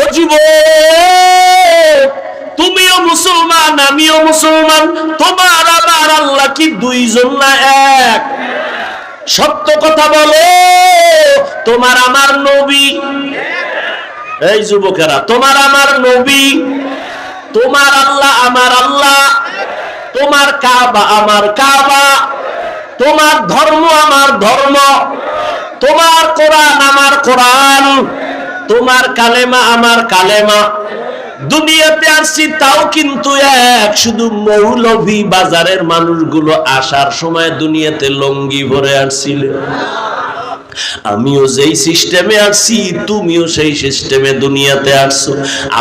ও যুব তুমিও মুসলমান, আমিও মুসলমান, তোমার, আমার আল্লাহ কি দুইজন না এক? সত্য কথা বলো, তোমার আমার নবী। এই যুবকেরা, তোমার আমার নবী, তোমার আল্লাহ আমার আল্লাহ, তোমার কাবা আমার কাবা, তোমার ধর্ম আমার ধর্ম, তোমার কোরআন আমার কোরআন। তোমার কালেমা আমার কালেমা। দুনিয়াতে আসছি, তাও কিন্তু এক। শুধু মৌলভী বাজারের মানুষগুলো আসার সময় দুনিয়াতে লঙ্গি ভরে আসছিলে। আমিও যেই সিস্টেমে আসছি, তুমিও সেই সিস্টেমে দুনিয়াতে আসছো।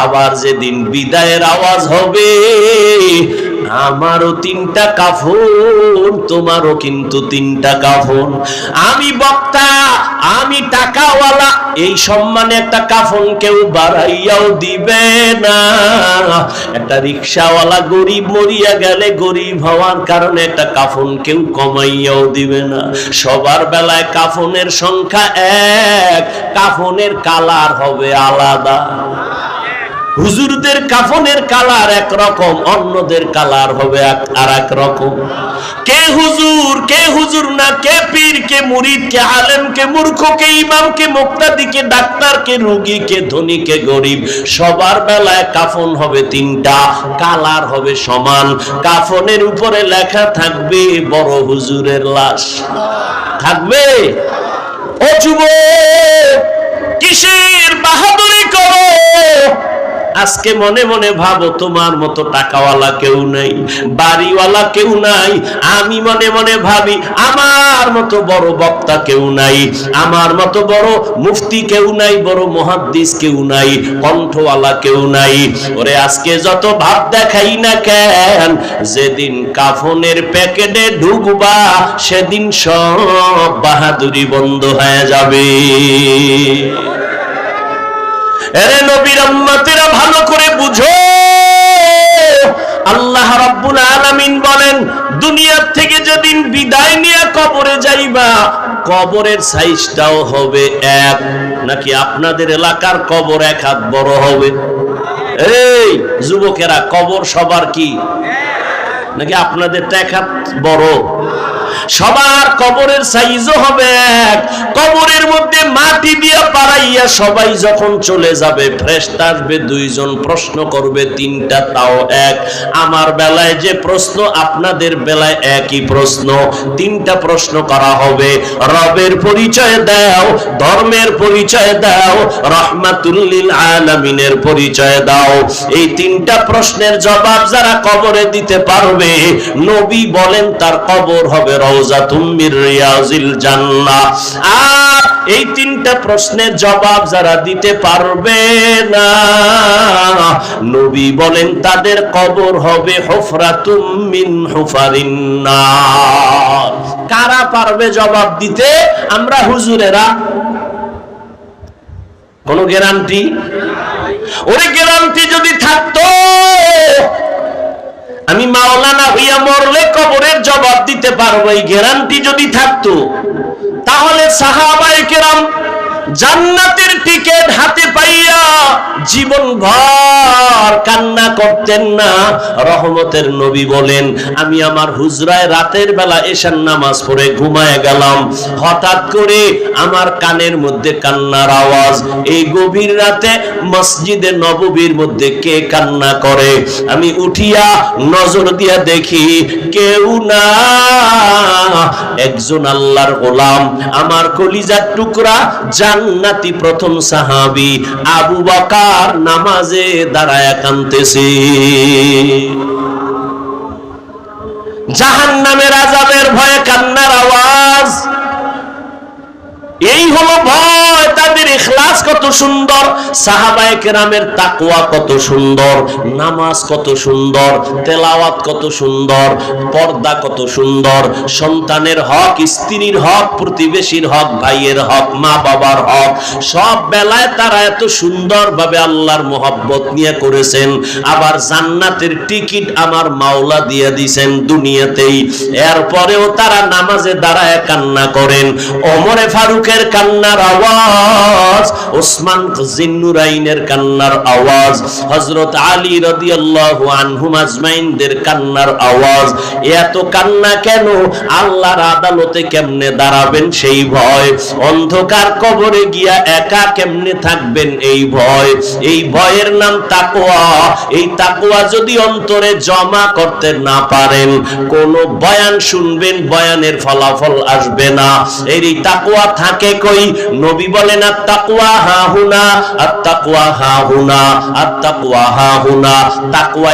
আবার যেদিন বিদায়ের আওয়াজ হবে আমারও তিনটা কাফন, তোমারও কিন্তু তিনটা কাফন। আমি বক্তা, আমি টাকাওয়ালা, এই সম্মানে একটা কাফন কেউ বাড়াইয়াও দিবে না। একটা রিক্সাওয়ালা গরিব মরিয়া গেলে গরিব হওয়ার কারণে একটা কাফন কেউ কমাইয়াও দিবে না। সবার বেলায় কাফনের সংখ্যা এক, কাফনের কালার হবে আলাদা। হুজুরদের কাফনের কালার এক রকম অন্যদের কালার হবে আর এক রকম। কে হুজুর কে হুজুর না, কে পীর, কে মুরিদ, কে আলেম, কে মূর্খ, কে ইমাম, কে মুক্তাদি, কে ডাক্তার, কে রোগী, কে ধনী, কে গরিব, সবার বেলায় কাফন হবে তিনটা, কালার হবে সমান। কাফনের উপরে লেখা থাকবে, বড় হুজুরের লাশ। থাকবে? ও যুবক, কিসের করো আজকে মনে মনে ভাবো, তোমার মতো টাকাওয়ালা কেউ নাই, বাড়িওয়ালা কেউ নাই। আমি মনে মনে ভাবি, আমার মতো বড় বক্তা কেউ নাই, আমার মতো বড় মুফতি কেউ নাই, বড় মহাদ্দিস কেউ নাই, কণ্ঠওয়ালা কেউ নাই। ওরে, আজকে যত ভাব দেখাই না কেন, যেদিন কাফনের প্যাকেটে ঢুকবা, সেদিন সব বাহাদুরি বন্ধ হয়ে যাবে। এরে নবীর উম্মতেরা ভালো করে বুঝো। আল্লাহ রাব্বুল আলামিন বলেন, দুনিয়ার থেকে যেদিন বিদায় নিয়ে কবরে যাইবা, কবরের সাইজটাও হবে এক, নাকি আপনাদের এলাকার কবর এক হাত বড় হবে? এই যুবকেরা, কবর সবার কি? নাকি আপনাদেরটা এক হাত বড়? সবার কবরের সাইজও হবে কবরের মধ্যে মাটি দিয়ে পাড়াইয়া সবাই যখন চলে যাবে ফ্রেস্ট আসবে, দুইজন প্রশ্ন করবে, তিনটা তাও এক। আমার বেলায় যে প্রশ্ন, আপনাদের বেলায় একই প্রশ্ন। তিনটা প্রশ্ন করা হবে। রবের পরিচয় দাও, ধর্মের পরিচয় দাও, রহমাতুল্লিল আলামিনের পরিচয় দাও। এই তিনটা প্রশ্নের জবাব যারা কবরে দিতে পারবে, নবী বলেন তার কবর হবে এই তিনটা প্রশ্নের জবাব যারা দিতে পারবে না, নবী বলেন, তাদের কবর হবে হুফরাতুম মিন হুফারিন কারা পারবে জবাব দিতে? আমরা হুজুরেরা। কোন গ্যারান্টি? ওরে গ্যারান্টি যদি থাকতো আমি মাওলানা হইয়া মরলে কবরের জবাব দিতে পারব, এই গ্যারান্টি যদি থাকতো, তাহলে সাহাবাই কেরাম জান্নাতের টিকেট হাতে পাইয়া জীবন ভর কান্না করতেন না। রহমতের নবী বলেন, আমি আমার হুজরায় রাতের বেলা এশার নামাজ পড়ে ঘুমায় গেলাম। হঠাৎ করে আমার কানের মধ্যে কান্নার আওয়াজ। এই গভীর রাতে মসজিদে নববীর মধ্যে কে কান্না করে? আমি উঠিয়া নজর দিয়া দেখি কেউ না। একজন আল্লাহর গোলাম। আমার কলিজার টুকরা জান্নাতি প্রথম সাহাবি আবু বাকার নামাজে দাঁড়ায় কানতেছে জাহান নামের আজাবের ভয়ে কান্নার আওয়াজ। এই হলো ভয়। কত সুন্দর, সাহাবায়ে কেরামের তাকওয়া কত সুন্দর, নামাজ কত সুন্দর, তেলাওয়াত কত সুন্দর, পর্দা কত সুন্দর, সন্তানের হক, স্ত্রীর হক, প্রতিবেশীর হক, ভাইয়ের হক, মা বাবার হক, সব বেলায় তারা এত সুন্দরভাবে আল্লাহর মোহাব্বত নিয়ে করেছেন। আবার জান্নাতের টিকিট আমার মাওলা দিয়ে দিছেন দুনিয়াতেই। এরপরেও তারা নামাজে দাঁড়ায় কান্না করেন। ওমরে ফারুকের কান্নার আওয়াজ ওসমান জিন্নুরাইনের কান্নার আওয়াজ, হযরত আলী রাদিয়াল্লাহু আনহুম আজমাইনদের কান্নার আওয়াজ, এত কান্না কেন? আল্লাহর আদালতে কেমনে দাঁড়াবেন সেই ভয়? অন্ধকার কবরে গিয়া একা কেমনে থাকবেন এই ভয়? এই ভয়ের নাম তাকওয়া। এই তাকওয়া যদি অন্তরে জমা করতে না পারেন, কোন বয়ান শুনবেন, বয়ানের ফলাফল আসবে না। এর এই তাকওয়া থাকে কই? নবী বলেন আর তাকওয়া হা হুনা আর তাকওয়া হা হুনা আর তাকওয়া হা হুনা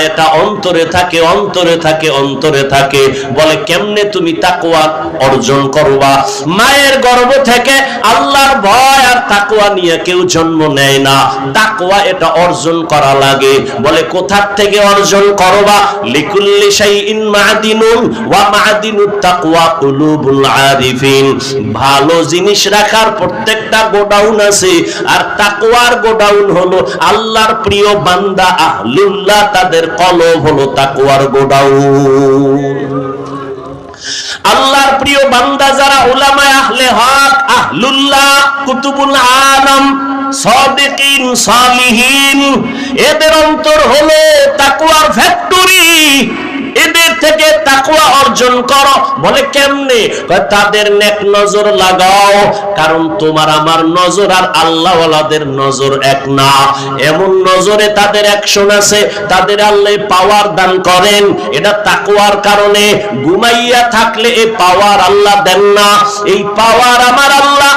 এটা অন্তরে থাকে অন্তরে থাকে অন্তরে থাকে। বলে কেমনে তুমি তাকওয়া অর্জন করবা? মায়ের গর্ভ থেকে আল্লাহর ভয় আর তাকওয়া নিয়ে কেউ জন্ম নেয় না। তাকওয়া এটা অর্জন করা লাগে। বলে কোথার থেকে অর্জন করবা? লিকুল্লি শাইইন মাদিনুন ওয়া কুলুবুল আরিফিন। ভালো জিনিস রাখার প্রত্যেকটা গোডাউন আছে। আর তাকওয়ার গোডাউন হলো আল্লাহর প্রিয় বান্দা আহলুল্লাহ, তাদের কলব হলো তাকওয়ার গোডাউন। আল্লাহর প্রিয় বান্দা যারা উলামায়ে আহলে হক, আহলুল্লাহ, কুতুবুল আলম, সাদিকিন, সালিহিন, এদের অন্তর হলো তাকওয়ার ফ্যাক্টরি। এদের থেকে তাকওয়া অর্জন করো। বলে কেমনে? তাদের নেক নজর লাগাও, কারণ তোমার আমার নজর আর আল্লাহওয়ালাদের নজর এক না। এমন নজরে তাদের অ্যাকশন আছে, তাদের আল্লাহ পাওয়ার দান করেন। এটা তাকওয়ার কারণে। ঘুমাইয়া থাকলে এই পাওয়ার আল্লাহ দেন না। এই পাওয়ার আমার আল্লাহ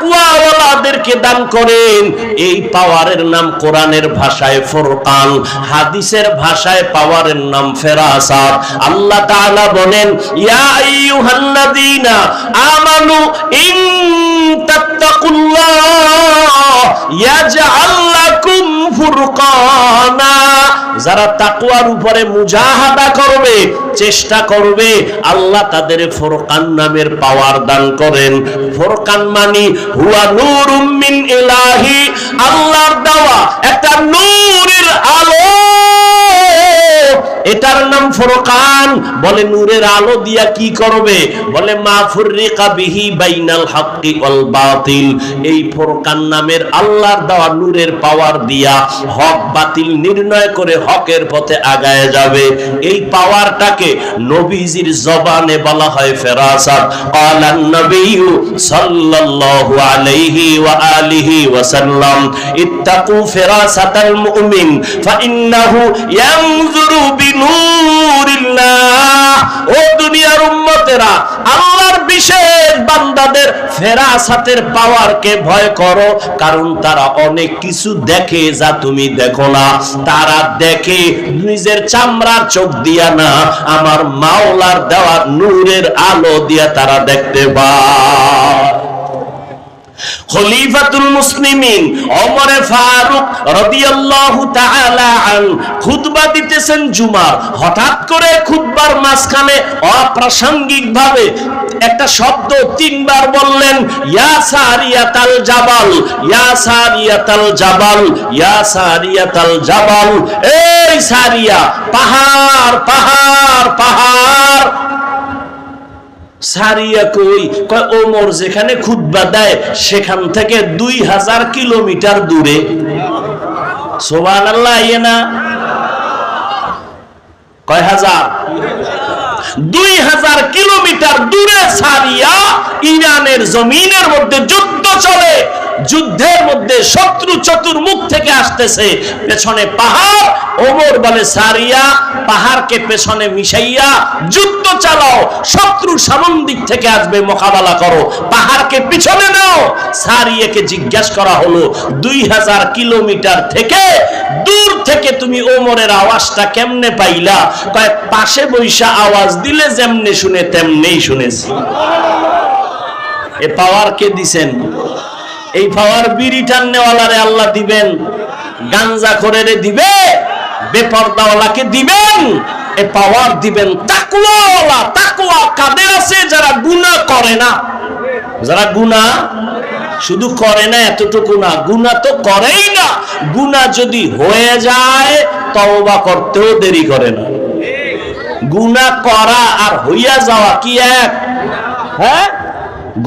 তাকওয়াওয়ালাদেরকে দান করেন। এই পাওয়ারের নাম কোরআনের ভাষায় ফুরকান, হাদিসের ভাষায় পাওয়ারের নাম ফেরাসাত। আল্লাহ তাআলা বলেন, ইয়া আইয়ুহাল্লাযীনা আমানু ইন তাত্তাকুল্লাহ, ইয়াজআল লাকুম ফুরকানা। যারা তাকুয়ার উপরে মুজাহাদা করবে, চেষ্টা করবে, আল্লাহ তাদের ফোরকান নামের পাওয়ার দান করেন। ফোরকান মানি, হুয়া নূরুম মিন ইলাহি, আল্লাহর দেওয়া একটা নূরের আলো। এটার নাম ফুরকান। বলে, নূরের আলো দিয়া কি করবে? বলে, মা ফুররিকা বিহি বাইনাল হাক্কি ওয়াল বাতিল। এই ফুরকান নামের আল্লাহর দেওয়া নূরের পাওয়ার দিয়া হক বাতিল নির্ণয় করে হকের পথে আগায় যাবে। এই পাওয়ারটাকে নবীজির জবানে বলা হয় ফেরাসাত। ক্বালান নবিয়্যু সাল্লাল্লাহু আলাইহি ওয়া আলিহি ওয়া সাল্লাম ইত্তাকু ফিরাসাতাল মুমিন ফাইন্নাহু ইয়ানজুরু ও দুনিয়ার আল্লাহর বিশেষ বান্দাদের ফেরাসাতের পাওয়ারকে ভয় করো, কারণ তারা অনেক কিছু দেখে যা তুমি দেখো না। তারা দেখে নিজের চামড়ার চোখ দিয়া না, আমার মাওলার দেওয়া নূরের আলো দিয়া তারা দেখতে পায়। খলিফাতুল মুসলিমিন ওমরে ফারুক রাদিয়াল্লাহু তাআলা আন খুতবা দিতেছেন জুমার। হঠাৎ করে খুতবার মাঝখানে অপ্রাসঙ্গিক ভাবে একটা শব্দ তিনবার বললেন, ইয়া সারিয়াতাল জাবাল, ইয়া সারিয়াতাল জাবাল, ইয়া সারিয়াতাল জাবাল, এই সারিয়া, পাহাড় পাহাড় পাহাড় সারিয়া কই? কয়, ওমর যেখানে দেয়, সেখান থেকে দুই হাজার কিলোমিটার দূরে। আল্লাহ ইয়ে না? কয় হাজার? দুই হাজার কিলোমিটার দূরে সারিয়া ইরানের জমিনের মধ্যে যুদ্ধ চলে। যুদ্ধের মধ্যে শত্রু চতুর্মুখ থেকে আসতেছে। পেছনে পাহাড়, ওমর বলে, সারিয়া, পাহাড়কে পেছনে মিশাইয়া যুদ্ধ চালাও, শত্রু সামন দিক থেকে আসবে, মোকাবেলা করো। পাহাড়কে পিছনে নাও। সারিয়াকে জিজ্ঞাসা করা হলো, দুই হাজার কিলোমিটার থেকে দূর থেকে তুমি ওমরের আওয়াজটা কেমনে পাইলা? কয়েক পাশে বৈশা আওয়াজ দিলে যেমনে শুনে, তেমনেই শুনেছি। এ পাওয়ার কে দিছেন? এই পাওয়ার বিড়ি টান্নেওয়ালারে আল্লাহ দিবেন। গাঞ্জা করে রে দিবে, বেপরদাওয়ালাকে দিবেন। এ পাওয়ার দিবেন তাকুয়াওয়ালা তাকুয়া কাদের আছে? যারা গুনাহ করে না। যারা গুনাহ শুধু করে না, এতটুকু না। গুনাহ তো করেই না। গুনাহ যদি হয়ে যায়, তওবা করতেও দেরি করে না। গুনাহ করা আর হইয়া যাওয়া কি এক? হ্যাঁ?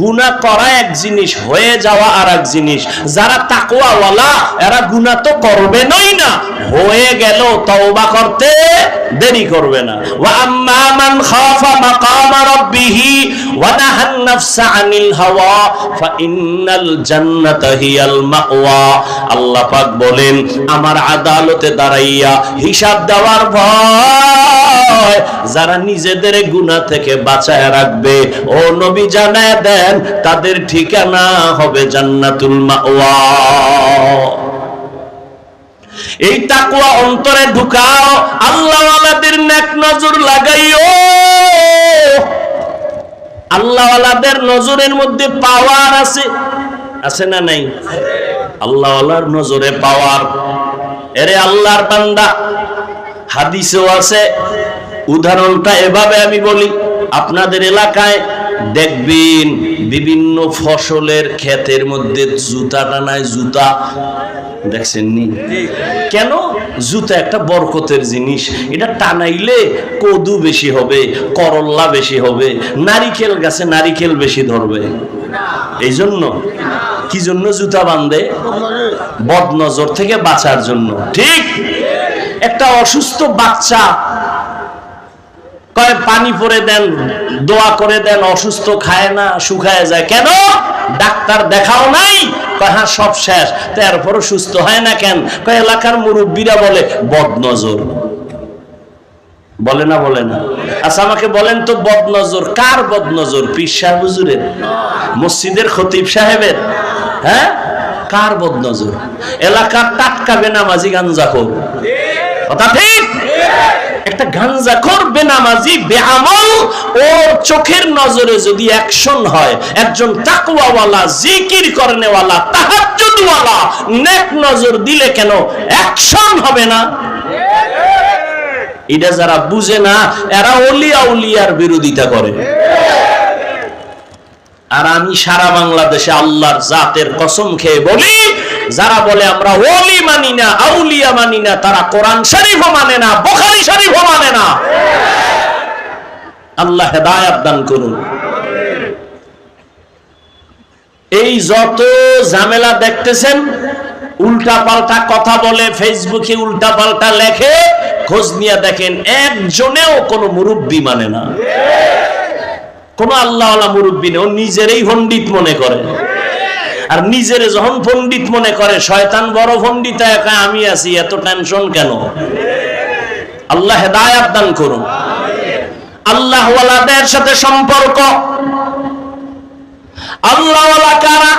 গুনাহ করা এক জিনিস, হয়ে যাওয়া আর এক জিনিস। যারা তাকওয়াওয়ালা, এরা গুনাহ তো করবে নই না। হয়ে গেল তওবা করতে দেরি করবে না। ওয়া আম্মা মান খাফা মাকামা রাব্বিহি ওয়া নাহান নাফসা আনিল হাওয়া, ফা ইন্নাল জান্নাতা হিয়াল মাওয়া। আল্লাহ পাক বলেন, আমার আদালতে দাঁড়াইয়া হিসাব দেওয়ার ভয়, যারা নিজেদের গুনাহ থেকে বাঁচায় রাখবে, ও নবী জানায় দেন, তাদের ঠিকানা হবে জান্নাতুল মাওয়া। এই তাকুয়া অন্তরে ঢুকাও, আল্লাহওয়ালাদের নেক নজর লাগাইও। আল্লাহওয়ালাদের নজরের মধ্যে পাওয়ার আছে। আছে না নাই? আল্লাহওয়ালার নজরে পাওয়ার এরে আল্লাহর বান্দা, হাদিসেও আছে। উদাহরণটা এভাবে আমি বলি, আপনাদের এলাকায় দেখবেন বিভিন্ন ফসলের ক্ষেতের মধ্যে জুতা টানায় জুতা। দেখছেন নি কেন? জুতা একটা বরকতের জিনিস। এটা টানাইলে কদু বেশি হবে করল্লা বেশি হবে নারিকেল গাছে নারিকেল বেশি ধরবে। এই জন্য কি জন্য জুতা বান্ধে বদনজর থেকে বাঁচার জন্য। ঠিক? একটা অসুস্থ বাচ্চা কয়, পানি পরে দেন, দোয়া করে দেন, অসুস্থ খায় না, শুকায় যায়। কেন? ডাক্তার দেখাও নাই। হ্যাঁ সব শেষ। তারপরও সুস্থ হয় না কেন? কয়, এলাকার মুরব্বীরা বলে, বদনজর। বলে না বলে না। আচ্ছা আমাকে বলেন তো, বদনজর, কার বদনজর? পীর সাহেব হুজুরের? মসজিদের খতিব সাহেবের? হ্যাঁ? কার বদনজর? এলাকার টাটকা বেনামাজি গাঞ্জাখোর। কথা ঠিক? একটা গাঞ্জাখোর বেনামাজি বেআমল, ওর চোখের নজরে যদি অ্যাকশন হয়, একজন তাকওয়াওয়ালা, জিকির করনেওয়ালা, তাহাজ্জুদওয়ালা, নেক নজর দিলে কেন অ্যাকশন হবে না? এটা যারা বুঝে না, এরা অলিয়া উলিয়ার বিরোধিতা করে। আর আমি সারা বাংলাদেশে আল্লাহর জাতের কসম খেয়ে বলি যারা বলে আমরা ওলি মানি না, আউলিয়া মানি না, তারা কোরআন শরীফও মানে না, বোখারি শরীফও মানে না। আল্লাহ হেদায়াত দান করুন। এই যত ঝামেলা দেখতেছেন উল্টা পাল্টা কথা বলে, ফেসবুকে উল্টা পাল্টা লেখে, খোঁজ নিয়ে দেখেন একজনেও কোনো মুরব্বী মানে না। কোন আল্লাহ মুরব্বী নেই, ও নিজেরই পণ্ডিত মনে করে। আর নিজের যখন পণ্ডিত মনে করে, শয়তান বড় পণ্ডিত, একা আমি আছি, এত টেনশন কেন? আল্লাহ হেদায়াত দান করুন। আল্লাহ ওয়ালাদের সাথে সম্পর্ক। আল্লাহ কারা?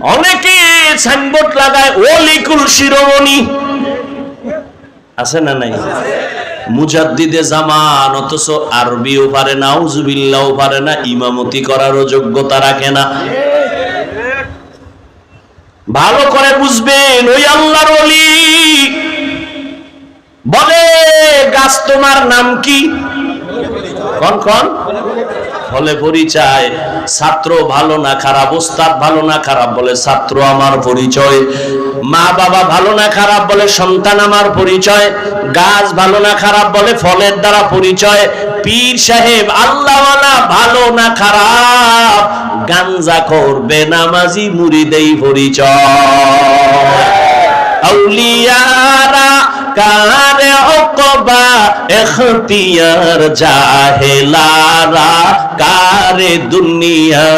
অনেকে সাইনবোর্ড লাগায় ওলিকুল শিরোমণি। আছে না নাই? মুজাদ্দিদে জামান, অথচ আরবিও পারে না উজুবিল্লাও পারে না, ইমামতি করারও যোগ্যতা রাখে না। ভালো করে বুঝবেন, ওই আল্লাহর অলি বলে, গাছ তোমার নাম কি? কন কন? ফলে পরিচয়। ছাত্র ভালো না খারাপ, ওস্তাদ ভালো না খারাপ, বলে, ছাত্র আমার পরিচয়। মা বাবা ভালো না খারাপ বলে সন্তান আমার পরিচয় গাছ ভালো না খারাপ বলে ফলের দ্বারা পরিচয় পীর সাহেব আল্লাহওয়ালা ভালো না খারাপ গাঞ্জা করবে নামাজি মুড়িদেই পরিচয়। আউলিয়ারা কারে অকবা এখতিয়ার জাহেলারা, কারে দুনিয়া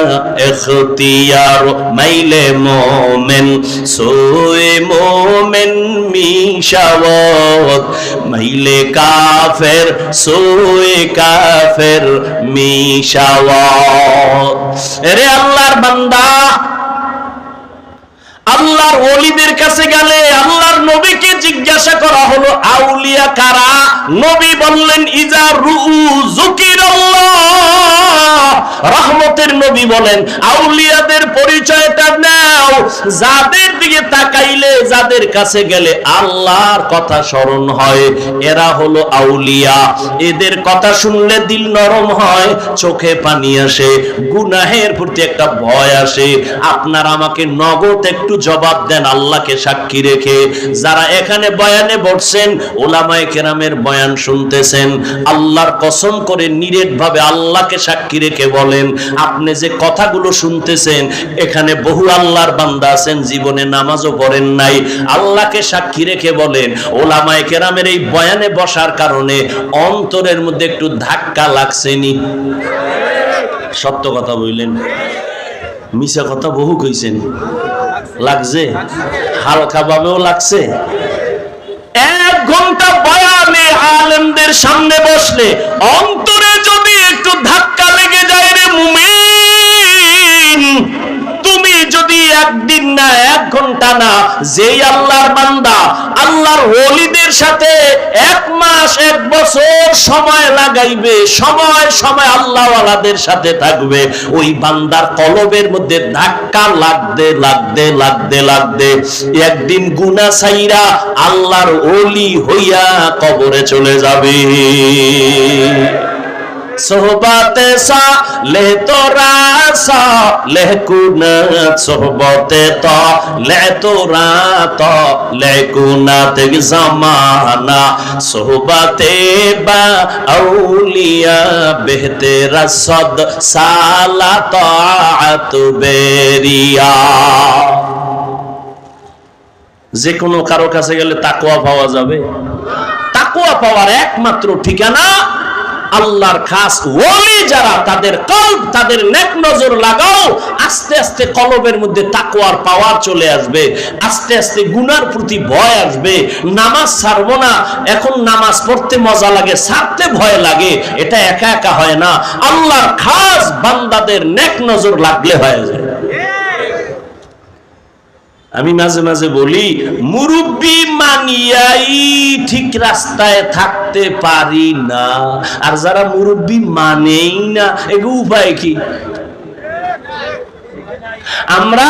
এখতিয়ার মাইলে মোমেন, সোয়ে মোমেন মিশাওত মাইলে কাফের, সোয়ে কাফের মিশাওত রে আল্লাহর বান্দা আল্লাহর ওলিদের কাছে গেলে আল্লাহর নবীকে জিজ্ঞাসা করা হলো, আউলিয়া কারা? নবী বললেন, ইজা রু রহমতের নবী বলেন, আউলিয়াদের পরিচয়টা নাও। যাদের দিকে তাকাইলে যাদের কাছে গেলে আল্লাহর কথা স্মরণ হয়, এরা হলো আউলিয়া। এদের কথা শুনলে দিল নরম হয়, চোখে পানি আসে, গুনাহের প্রতি একটা ভয় আসে। আপনার আমাকে নগদ একটু জবাব দেন, আল্লাহকে সাক্ষী রেখে। যারা এখানে বয়ানে বসছেন, ওলামায়ে কেরামের বয়ান শুনতেছেন, আল্লাহর কসম করে নিরেট ভাবে আল্লাহকে সাক্ষী রেখে বলেন, আপনি যে কথাগুলো শুনতেছেন, এখানে বহু আল্লাহর বান্দা আছেন, জীবনে নামাজও পড়েন নাই। আল্লাহকে সাক্ষী রেখে বলেন, ওলামায়ে কেরামের এই বয়ানে বসার কারণে অন্তরের মধ্যে একটু ধাক্কা লাগছেনি। সত্য কথা বললেন। মিশা কথা বহু কইছেন। লাগছে? হালকা ভাবেও লাগছে? এক ঘণ্টা বয়ানে আলেমদের সামনে বসলে অন্তরে যদি একটু ধাক্কা লেগে যায় রে মুমিন একদিন না, এক ঘণ্টা না, যেই আল্লাহর বান্দা আল্লাহর ওলিদের সাথে এক মাস, এক বছর সময় লাগাইবে, সময় সময় আল্লাহওয়ালাদের সাথে থাকবে। ওই বান্দার কলবের মধ্যে ধাক্কা লাগতে লাগতে লাগতে লাগতে একদিন গুনা সাইরা আল্লাহর ওলি হইয়া কবরে চলে যাবে। সোহবতে সা, লে তোরা সা, লে কুনাত সোহবতে তো, লে তোরা তো, লে কুনাত জামানা। সোহবতে বা আউলিয়া বেহতেরা সদ সালা তাআত বেরিয়া। যে কোনো কারও কাছে গেলে তাকোয়া পাওয়া যাবে। তাকোয়া পাওয়ার একমাত্র ঠিকানা আল্লাহর খাস ওলি যারা, তাদের কল্প, তাদের নেক নজর লাগাও, আস্তে আস্তে কলবের মধ্যে তাকওয়ার পাওয়ার চলে আসবে। আস্তে আস্তে গুনার প্রতি ভয় আসবে। নামাজ ছাড়বো না, এখন নামাজ পড়তে মজা লাগে, ছাড়তে ভয় লাগে, এটা একা একা হয় না। আল্লাহর খাস বান্দাদের নেক নজর লাগলে হয়ে যায়। আমি মাঝে মাঝে বলি, মুরব্বী মানিয়াই ঠিক রাস্তায় থাকতে পারি না। আর যারা মুরব্বী মানেই না, এগো উপায় কি? আমরা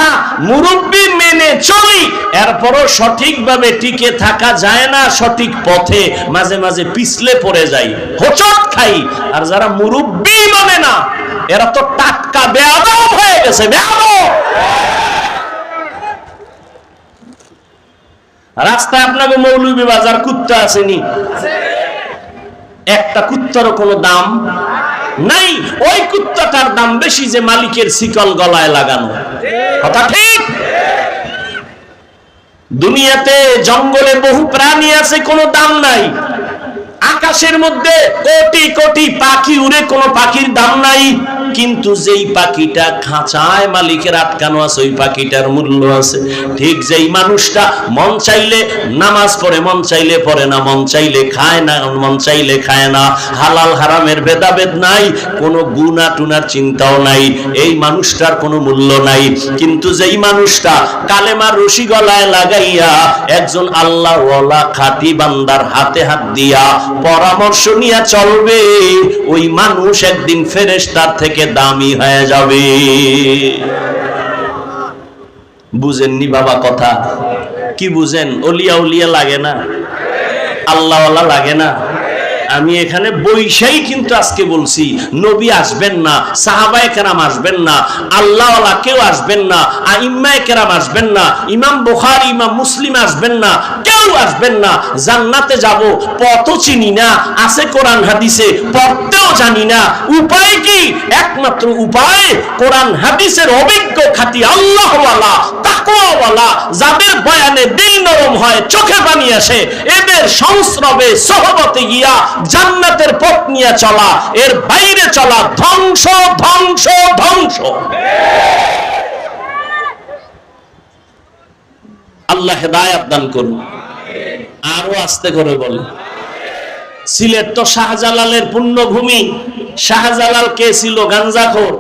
মুরব্বী মেনে চলি, এরপরও সঠিকভাবে টিকে থাকা যায় না সঠিক পথে, মাঝে মাঝে পিছলে পড়ে যাই, হোচট খাই। আর যারা মুরব্বী মানে না, এরা তো টাটকা বেয়াদব হয়ে গেছে, বেয়াদব। রাস্তায় আপনাকে মৌলভী বাজার কুত্তা আসেনি। একটা কুত্তারও কোনো দাম নাই। ওই কুত্তাটার দাম বেশি যে মালিকের শিকল গলায় লাগানো। কথা ঠিক? দুনিয়াতে জঙ্গলে বহু প্রাণী আছে, কোনো দাম নাই। আকাশের মধ্যে কোটি কোটি পাখি উড়ে কোনো পাখির দাম নাই। কিন্তু যেই পাখিটা খাঁচায় মালিকের আটকানো আছে, ওই পাখিটার মূল্য আছে। ঠিক যেই মানুষটা মন চাইলে নামাজ পড়ে, মন চাইলে পড়ে না, মন চাইলে খায় না, মন চাইলে খায় না। হালাল, হারামের ভেদাভেদ নাই, কোনো গুনা টুনার চিন্তাও নাই, এই মানুষটার কোনো মূল্য নাই। কিন্তু যেই মানুষটা কালেমার রশি গলায় লাগাইয়া একজন আল্লাহ খাতি বান্দার হাতে হাত দিয়া পরামর্শ নিয়ে চলবে, ওই মানুষ একদিন ফেরেশতার থেকে দামি হয়ে যাবে। বুঝেননি বাবা কথা? কি বুঝেন? অলিয়া উলিয়া লাগে না? আল্লাহওয়ালা লাগে না? আমি এখানে বৈশাই কিন্তু আজকে বলছি, নবী আসবেন না, সাহাবায়ে কেরাম আসবেন না, আল্লাহওয়ালা কেউ আসবেন না, আইম্মায়ে কেরাম আসবেন না, ইমাম বুখারী, ইমাম মুসলিম আসবেন না, কেউ আসবেন না, জান্নাতে যাব পথ চিনি না, আছে কোরআন হাদিসে, পড়তেও জানি না, উপায় কি? একমাত্র উপায়, কোরআন হাদিসের অভিজ্ঞ খাতি আল্লাহওয়ালা, তাকওয়াওয়ালা, যাদের বয়ানে দিল নরম হয়, চোখে পানি আসে, এদের সংস্রবে সহবতে গিয়া জান্নাতের পথ নিয়ে চলা, এর বাইরে চলা, ধ্বংস ধ্বংস ধ্বংস। আল্লাহ হেদায়াত দান করুন। আরও আস্তে করে বলে সিলেট তো শাহজালালের পুণ্যভূমি। শাহজালাল কে ছিল গাঞ্জাখোর?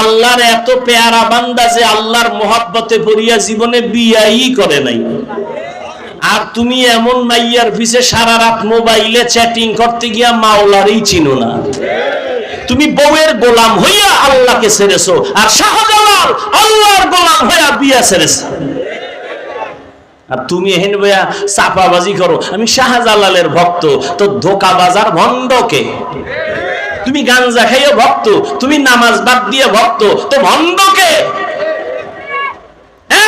আল্লাহর এত পেয়ারা বান্দা যে আল্লাহর মোহাব্বতে পড়িয়া জীবনে বিয়াই করে নাই। আর তুমি এমন মাইয়ার পিছে সারা রাত মোবাইলে চ্যাটিং করতে গিয়া মাওলারই চিনো না। তুমি বউয়ের গোলাম হইয়া আল্লাহকে ছেড়েছো আর শাহজালাল আল্লাহর গোলাম হইয়া বিয়া ছেড়েছে। আর তুমি এহেন বইয়া চাপাবাজি করো, আমি শাহজালালের ভক্ত, তো ধোকাবাজার ভণ্ডকে তুমি গাঞ্জা খাইও ভক্ত, তুমি নামাজ বাদ দিয়ে ভক্ত, তো ভণ্ডকে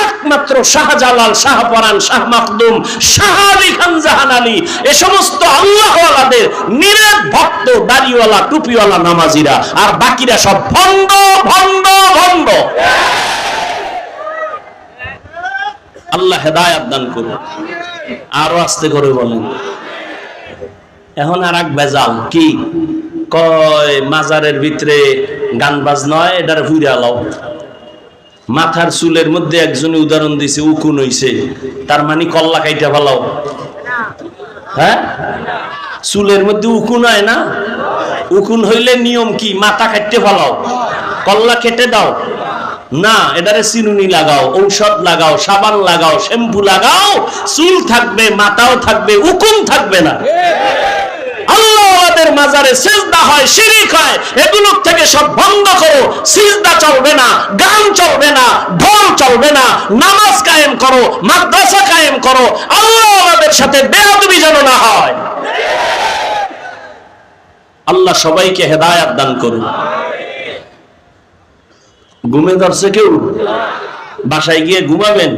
একমাত্র শাহজালাল শাহপরান শাহ মাকদুম শাহ আলী খান জাহান আলী, এ সমস্ত আল্লাহওয়ালাদের নিরেট ভক্ত, দাড়িওয়ালা, টুপিওয়ালা নামাজিরা। আর বাকিরা সব ভণ্ড ভণ্ড ভণ্ড। আল্লাহ হেদায়াত দান করুন আরও আস্তে করে বলেন। এখন আর এক বেজাল কি? কয়, মাজারের ভিতরে গান বাজ নয় এটার ফুইরা লাও। মাথার চুলের মধ্যে একজনে উদাহরণ দিছে, উকুন হইছে। তার মানে কল্লা কাইটা ফেলাও। হ্যাঁ? চুলের মধ্যে উকুন হয় না? উকুন হইলে নিয়ম কি? মাথা কাটতে ফেলাও। কল্লা কেটে দাও। না, এটারে চিনুনি লাগাও, ঔষধ লাগাও, সাবান লাগাও, শ্যাম্পু লাগাও, চুল থাকবে, মাথাও থাকবে, উকুন থাকবে না। আল্লাহ আমাদের মাজারে সিজদা হয়, শিরিক হয়। থেকে সব বন্ধ করো। সিজদা চলবে না, গান চলবে না, ঢোল চলবে না, নামাজ কায়েম করো, মাদ্রাসা কায়েম করো। সাথে যেন না হয়। আল্লাহ সবাইকে হেদায়াত দান করুন। ঘুমে ধরছে কেউ? বাসায় গিয়ে ঘুমাবেন?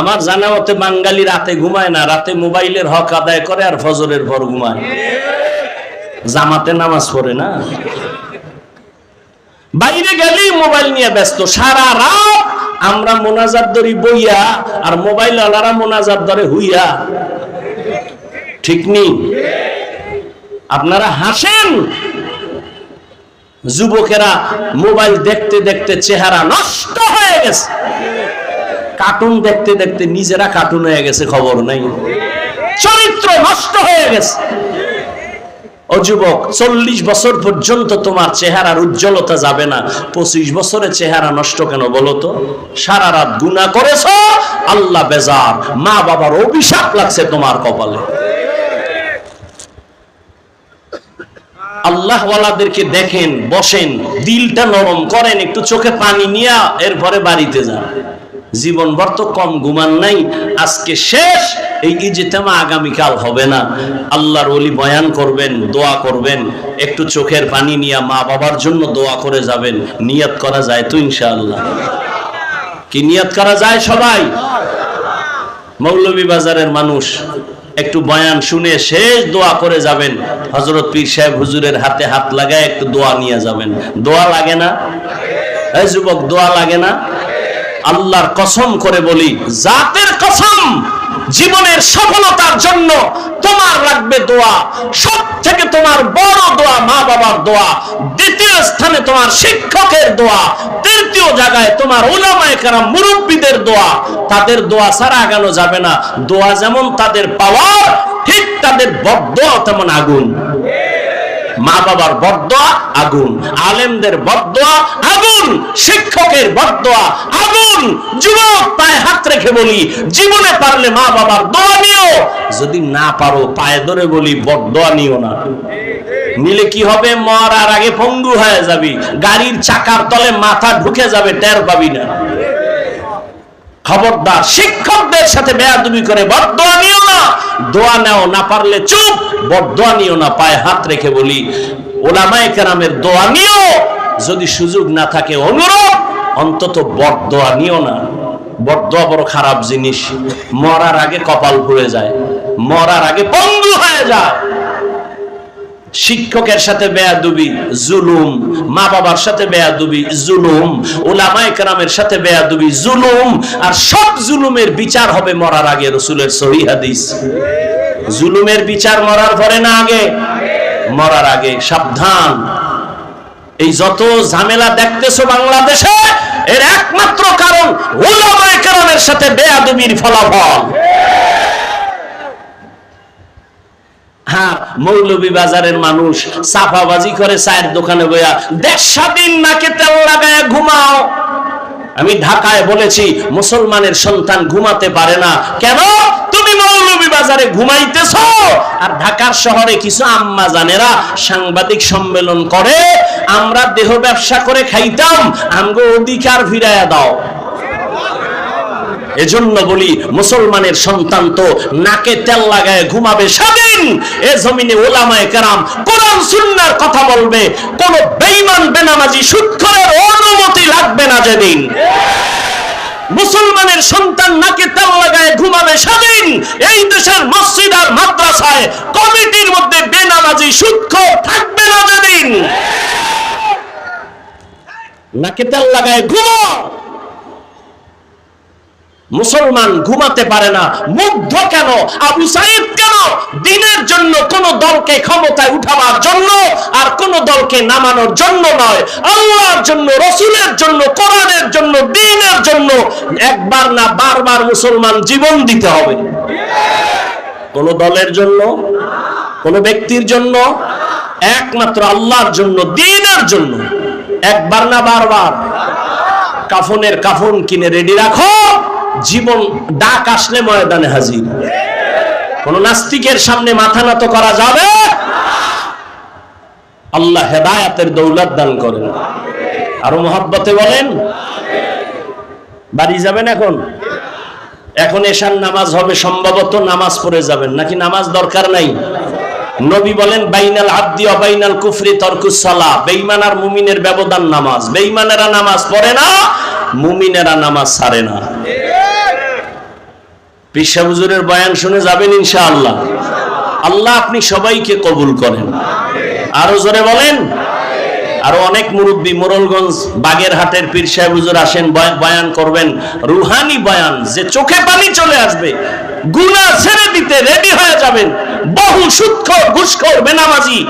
আমার জানা মতে বাঙালি রাতে ঘুমায় না, রাতে মোবাইলের হক আদায় করে আর ফজরের পর ঘুমায়। জামাতে নামাজ পড়ে না? বাইরে গেলেই মোবাইল নিয়ে ব্যস্ত, সারা রাত আমরা মোনাজাত ধরি বইয়া আর মোবাইল আলারা মোনাজাত ধরে হুইয়া। ঠিক নেই আপনারা হাসেন? যুবকেরা মোবাইল দেখতে দেখতে চেহারা নষ্ট হয়ে গেছে। কার্টুন দেখতে দেখতে নিজেরা কার্টুন হয়ে গেছে, খবর নাই। চরিত্র নষ্ট হয়ে গেছে। ও যুবক, চল্লিশ বছর পর্যন্ত তোমার চেহারার উজ্জ্বলতা যাবে না। পঁচিশ চেহারা নষ্ট কেন সারা রাত গুণা করেছ, আল্লাহ বেজার। মা বাবার অভিশাপ লাগছে তোমার কপালে। আল্লাহওয়ালাদেরকে দেখেন, বসেন, দিলটা নরম করেন, একটু চোখে পানি নিয়ে এরপরে বাড়িতে যান। জীবনভর তো কম ঘুমান নাই। আজকে শেষ, এই ইজতেমা আগামীকাল হবে না। আল্লাহর ওলি বয়ান করবেন, দোয়া করবেন, একটু চোখের পানি নিয়ে মা বাবার জন্য দোয়া করে যাবেন। নিয়ত করা যায় তো ইনশাআল্লাহ। কি নিয়াত করা যায় সবাই? মৌলভীবাজারের মানুষ একটু বয়ান শুনে শেষ দোয়া করে যাবেন। হজরত পীর সাহেব হুজুরের হাতে হাত লাগায় একটু দোয়া নিয়ে যাবেন। দোয়া লাগে না? যুবক, দোয়া লাগে না? আল্লাহর কসম করে বলি, জাতের কসম জীবনের সফলতার জন্য তোমার লাগবে দোয়া। সব থেকে তোমার বড় দোয়া মা বাবার দোয়া। দ্বিতীয় স্থানে তোমার শিক্ষকের দোয়া। তৃতীয় জায়গায় তোমার ওলামায়ে কেরাম মুরব্বীদের দোয়া। তাদের দোয়া ছাড়া আগানো যাবে না। দোয়া যেমন তাদের পাওয়ার, ঠিক তাদের বদোয়া তেমন আগুন। মা বাবার বদোয়া, আগুন। আলেমদের বদোয়া, আগুন। শিক্ষকের বদোয়া, আগুন। যুবক পায়ে হাত রেখে বলি, জীবনে পারলে মা বাবার দোয়া নিও। যদি না পারো, পায়ে ধরে বলি, বদোয়া নিও না। নিলে কি হবে? মরার আগে পঙ্গু হয়ে যাবি। গাড়ির চাকার তলে মাথা ঢুকে যাবে, টের পাবি না। খবরদার শিক্ষকদের সাথে বেয়াদবি করে বদোয়া নিও না। দোয়া নাও, না পারলে চুপ। বদোয়া নিও না, পায়ে হাত রেখে বলি, ওলামায়ে কেরামের দোয়া নিও। যদি সুযোগ না থাকে অনুরোধ, অন্তত বদোয়া নিও না। বদোয়া বড় খারাপ জিনিস। মরার আগে কপাল পুড়ে যায়, মরার আগে পঙ্গু হয়ে যায়। শিক্ষকের সাথে বেয়াদুবি, জুলুম মা বাবার সাথে বেয়াদুবি, জুলুম ওলামায়ে কেরামের সাথে বেয়াদুবি, জুলুম, আর সব জুলুমের বিচার হবে মরার আগে রসুলের সহি হাদিস। জুলুমের বিচার মরার পরে না আগে? মরার আগে। সাবধান। এই যত ঝামেলা দেখতেছো বাংলাদেশে, এর একমাত্র কারণ ওলামায়ে কেরামের সাথে বেয়াদুবির ফলাফল। হ্যাঁ মৌলভী বাজারের মানুষ সাফাবাজি করে চায়ের দোকানে বইয়া দেড় স্বাধীন নাকে তেল লাগায় ঘুমাও। আমি ঢাকায় বলেছি, মুসলমানের সন্তান ঘুমাতে পারে না। কেন? তুমি মৌলভী বাজারে ঘুমাইতেছ? আর ঢাকার শহরে কিছু আম্মা জানেরা সাংবাদিক সম্মেলন করে, আমরা দেহ ব্যবসা করে খাইতাম, আমগো অধিকার ফিরাইয়া দাও। এজন্য বলি, মুসলমানের সন্তান তো নাকে তেল লাগায় ঘুমাবে স্বাধীন এ জমিনে ওলামায়ে কেরাম কোরআন সুন্নাহর কথা বলবে। কোন বেঈমান, বেনামাজি সুদখোরের অনুমতি লাগবে না যেদিন। মুসলমানের সন্তান নাকে তেল লাগায় ঘুমাবে স্বাধীন এই দেশের মসজিদ আর মাদ্রাসায় কমিটির মধ্যে বেনামাজি, সুৎখর থাকবে না যেদিন। নাকে তেল লাগায় ঘুমো। মুসলমান ঘুমাতে পারে না। মুগ্ধ কেন? আবু সাইদ কেন? দিনের জন্য কোন দলকে ক্ষমতায় উঠাবার জন্য আর কোন দলকে নামানোর জন্য নয়। আল্লাহর জন্য, রসুলের জন্য, কোরআনের জন্য, দিনের জন্য একবার না বারবার মুসলমান জীবন দিতে হবে। কোন দলের জন্য? কোন ব্যক্তির জন্য? একমাত্র আল্লাহর জন্য, দিনের জন্য। একবার না বারবার। কাফনের কাফন কিনে রেডি রাখো। জীবন ডাক আসলে ময়দানে হাজির। কোন নাস্তিকের সামনে মাথা নত করা যাবে? আল্লাহ হেদায়াতের দৌলত দান করেন। আরও মোহাব্বতে বলেন, বাড়ি যাবেন এখন? এখন এশার নামাজ হবে, সম্ভবত নামাজ পড়ে যাবেন। নাকি নামাজ দরকার নাই? নবী বলেন, বাইনাল আব্দি অবাইনাল কুফরি তরকুস সালা। বেঈমান আর মুমিনের ব্যবধান নামাজ। বেঈমানেরা নামাজ পড়ে না, মুমিনেরা নামাজ ছাড়ে না। পিসা হুজুরের বয়ান শুনে যাবেন ইনশা আল্লাহ আল্লাহ আপনি সবাইকে কবুল করেন। আরও জোরে বলেন? আরও অনেক মুরব্বী মোরলগঞ্জ বাগেরহাটের পীর সাহেব হুজুর আসেন, বয়- বয়ান করবেন। রুহানি বয়ান, যে চোখে পানি চলে আসবে গুনা ছেড়ে দিতে রেডি হয়ে যাবেন। বহু সুৎখর, ঘুষখোর, বেনামাজি,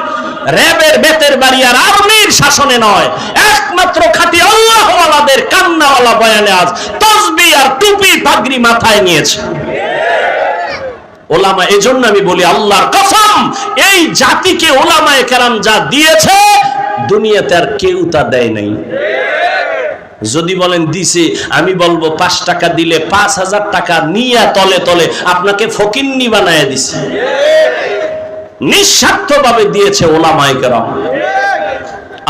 র্যাবের বেতের বাড়ি আর আর্মির শাসনে নয়। একমাত্র খাঁটি আল্লাহওয়ালাদের কান্নাওয়ালা বয়ানে আজ তসবি আর টুপি পাগড়ি মাথায় নিয়েছে। ওলামা, এজন্য আমি বলি আল্লাহর কসম, এই জাতিকে ওলামায়ে কেরাম যা দিয়েছে, দুনিয়াতে আর কেউ তা দেয় নাই। যদি বলেন দিছে, আমি বলব পাঁচ টাকা দিলে, পাঁচ হাজার টাকা নিয়ে তলে তলে আপনাকে ফকিন্নি বানায় দিছে। নিঃস্বার্থ ভাবে দিয়েছে ওলামায়ে কেরাম।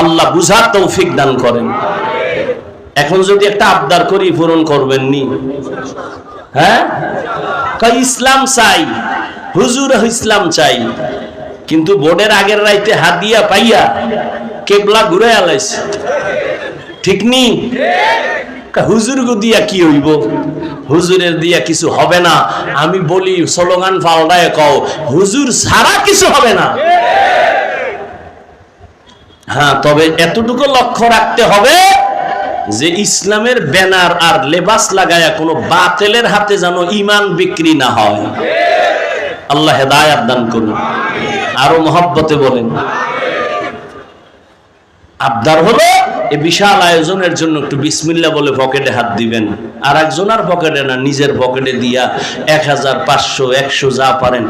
আল্লাহ বুঝার তৌফিক দান করেন। এখন যদি একটা আবদার করি, পূরণ করবেন নি হ্যাঁ ইসলাম চাই, হুজুর ইসলাম চাই। কিন্তু বোর্ডের আগের রাইতে হাদিয়া পাইয়া কেবলা ঘুরে আলাইছে। ঠিক নি? হুজুর গো দিয়া কি হইব? হুজুরের দিয়া কিছু হবে না। আমি বলি, স্লোগান পাল্টায় কও, হুজুর ছাড়া কিছু হবে না। হ্যাঁ তবে এতটুকু লক্ষ্য রাখতে হবে যে ইসলামের ব্যানার আর লেবাস লাগায়া কোনো বাতেলের হাতে যেন ইমান বিক্রি না হয়। আল্লাহ হেদায়াত দান করুন। আরও মহব্বতে বলেন। আবদার হলো এই বিশাল আয়োজনের জন্য একটু বিসমিল্লা বলে পকেটে হাত দিবেন। আর একজনের পকেটে না, নিজের পকেটে দিয়া এক হাজার পাঁচশো, একশো যা পারেন।